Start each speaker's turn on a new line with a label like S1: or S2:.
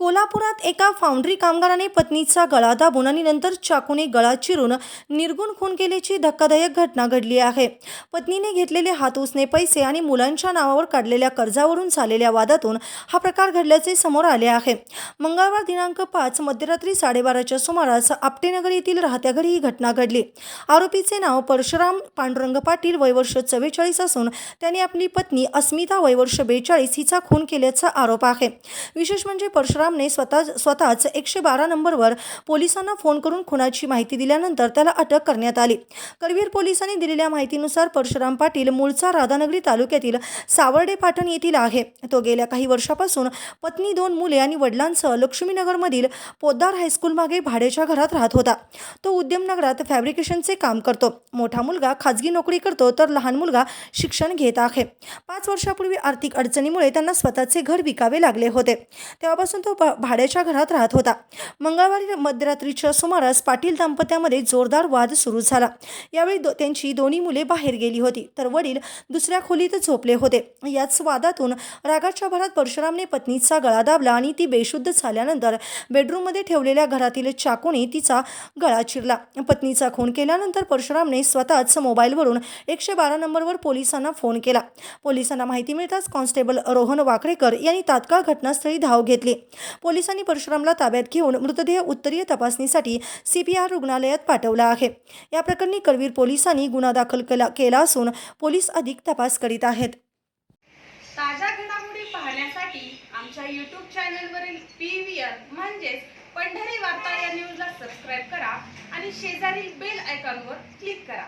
S1: कोल्हापुरात एका फाउंड्री कामगाराने पत्नीचा गळा दाबून आणि नंतर चाकूने गळा चिरून निर्गुण खून केल्याची धक्कादायक घटना घडली आहे. पत्नीने घेतलेले हात उसने पैसे आणि मुलांच्या नावावर काढलेल्या कर्जावरून झालेल्या वादातून हा प्रकार घडल्याचे समोर आले आहे. मंगळवार दिनांक पाच मध्यरात्री साडेबाराच्या सुमारास आपटेनगर येथील राहत्या घरी ही घटना घडली. आरोपीचे नाव परशुराम पांडुरंग पाटील वयवर्ष चव्वेचाळीस असून त्याने आपली पत्नी अस्मिता वयवर्ष बेचाळीस हिचा खून केल्याचा आरोप आहे. विशेष म्हणजे परशुराम रामने स्वतः स्वतःच एकशे बारा नंबरवर पोलिसांना फोन करून खुनाची माहिती दिल्यानंतर त्याला अटक करण्यात आली. करवीर पोलिसांनी दिलेल्या माहितीनुसार परशुराम पाटील मूळचा राधानगरी तालुक्यातील सावर्डे पाटण येथील आहे. तो गेल्या काही वर्षापासून पत्नी दोन मुले आणि वडिलांसह लक्ष्मीनगरमधील पोद्दार हायस्कूल मागे भाड्याच्या घरात राहत होता. तो उद्यमनगरात फॅब्रिकेशनचे काम करतो. मोठा मुलगा खाजगी नोकरी करतो तर लहान मुलगा शिक्षण घेत आहे. पाच वर्षापूर्वी आर्थिक अडचणीमुळे त्यांना स्वतःचे घर विकावे लागले होते. तेव्हापासून तो भा- भाड्याच्या घरात राहत होता. मंगळवारी मध्यरात्रीच्या सुमारास पाटील दाम्पत्यामध्ये जोरदार वाद सुरू झाला. यावेळी दो त्यांची दोन्ही मुले बाहेर गेली होती तर वडील दुसऱ्या खोलीत झोपले होते. याच वादातून रागाच्या भरात परशुरामने पत्नीचा गळा दाबला आणि ती बेशुद्ध झाल्यानंतर बेडरूममध्ये ठेवलेल्या घरातील चाकूने तिचा गळा चिरला. पत्नीचा खून केल्यानंतर परशुरामने स्वतःच मोबाईलवरून एकशे बारा नंबरवर पोलिसांना फोन केला. पोलिसांना माहिती मिळताच कॉन्स्टेबल रोहन वाकडेकर यांनी तात्काळ घटनास्थळी धाव घेतली. पोलिसांनी परशुरामला ताब्यात घेऊन मृतदेह उत्तरीय तपासणीसाठी सीपीआर रुग्णालयात पाठवला आहे. या प्रकरणी करवीर पोलिसांनी गुन्हा दाखल केला केला असून पोलीस अधिक तपास करीत आहेत.
S2: ताज्या घडामोडी पाहण्यासाठी आमच्या यूट्यूब चॅनलवरील पी व्ही आर म्हणजेच पंढरी वार्ता या न्यूजला सबस्क्राईब करा आणि शेजारील बेल आयकॉनवर क्लिक करा.